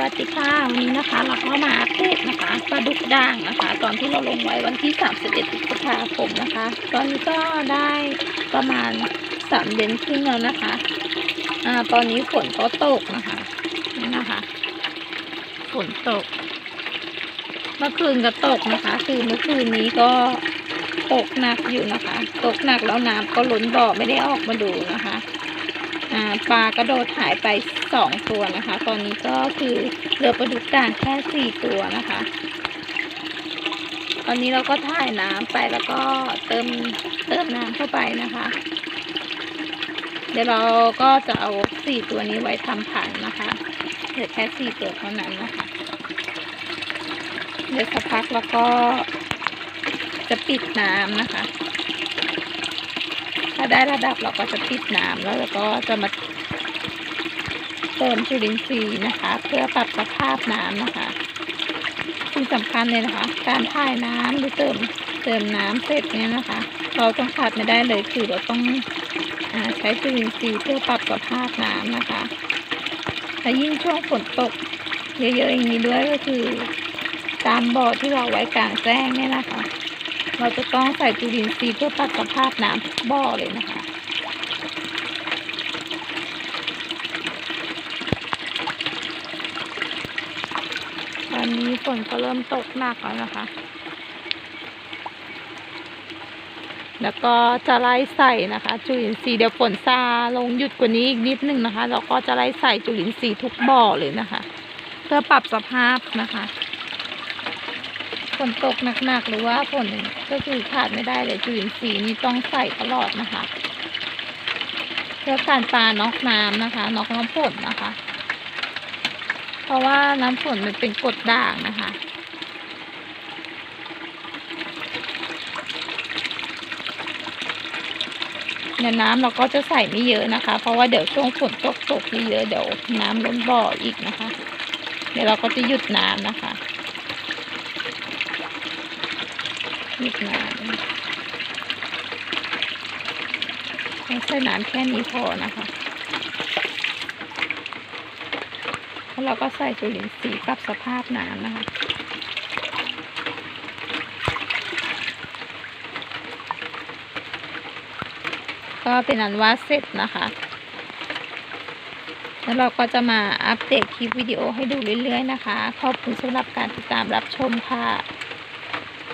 วัสดีค่ะวันนี้นะคะ เราก็มาอัปเดนะคะปลาดุกด่างนะคะ ตอนที่เราลงไว้วันที่ 31พฤษภาคมนะคะ ตอนนี้ก็ได้ประมาณ3เดือนครึ่งแล้วนะคะอ่าตอนนี้ฝนก็ตกนะคะนี่นะคะฝนตก เมื่อคืนก็ตกนะคะ คือเมื่อคืนนี้ก็ตกหนักอยู่นะคะ ตกหนักแล้วน้ำก็ล้นบ่อไม่ได้ออกมาดูนะคะ ปลากระโดดหายไปสองตัวนะคะ ตอนนี้ก็คือเหลือปลาดุกด่างแค่สี่ตัวนะคะ ตอนนี้เราก็ถ่ายน้ำไปแล้วก็เติมเติมน้ำเข้าไปนะคะ เดี๋ยวเราก็จะเอาสี่ตัวนี้ไว้ทำผันนะคะเหลือแค่สี่ตัวเท่านั้นนะคะเดี๋ยวสักพักแล้วก็จะปิดน้ำนะคะ ถ้าได้ระดับเราก็จะปิดน้ำแล้วเราก็จะมาเติมจุลินทรีย์นะคะ เพื่อปรับสภาพน้ำนะคะสิ่งสำคัญเลยนะคะ การถ่ายน้ำหรือเติมเติมน้ำเสร็จเนี่ยนะคะ เราต้องขาดไม่ได้เลยคือเราต้องอใช้จุลินทรีย์เพื่อปรับสภาพน้ำนะคะและยิ่งช่วงฝนตกเยอะๆอย่างนี้ด้วยก็คือตามบ่อที่เราไว้กลางแจ้งเนี่ยนะคะ เราจะต้องใส่จุลินทรีย์เพื่อปรับสภาพน้ำทุกบ่อเลยนะคะตอนนี้ฝนก็เริ่มตกหนักแล้วนะคะ แล้วก็จะไล่ใส่นะคะ จุลินทรีย์เดี๋ยวฝนซาลงหยุดกว่านี้อีกนิดนึงนะคะ เราก็จะไล่ใส่จุลินทรีย์ทุกบ่อเลยนะคะ เพื่อปรับสภาพนะคะ ฝนตกหนักๆหรือว่าฝนก็คือขาดไม่ได้เลยจุลินทรีย์นี่ต้องใส่ตลอดนะคะเพื่อการปลาน็อกน้ำนะคะน็อกน้ำฝนนะคะ เพราะว่าน้ำฝนมันเป็นกรดด่างนะคะในน้ำเราก็จะใส่ไม่เยอะนะคะ เพราะว่าเดี๋ยวช่วงฝนตกตกเยอะเดี๋ยวน้ำล้นบ่ออีกนะคะ เดี๋ยวเราก็จะหยุดน้ำนะคะ หยุดน้ำใส่น้ำแค่นี้พอนะคะแล้วเราก็ใส่จุลินทรีย์ปรับสภาพน้ำนะคะก็เป็นอันว่าเสร็จนะคะ แล้วเราก็จะมาอัปเดตคลิปวิดีโอให้ดูเรื่อยๆนะคะ ขอบคุณสำหรับการติดตามรับชมค่ะ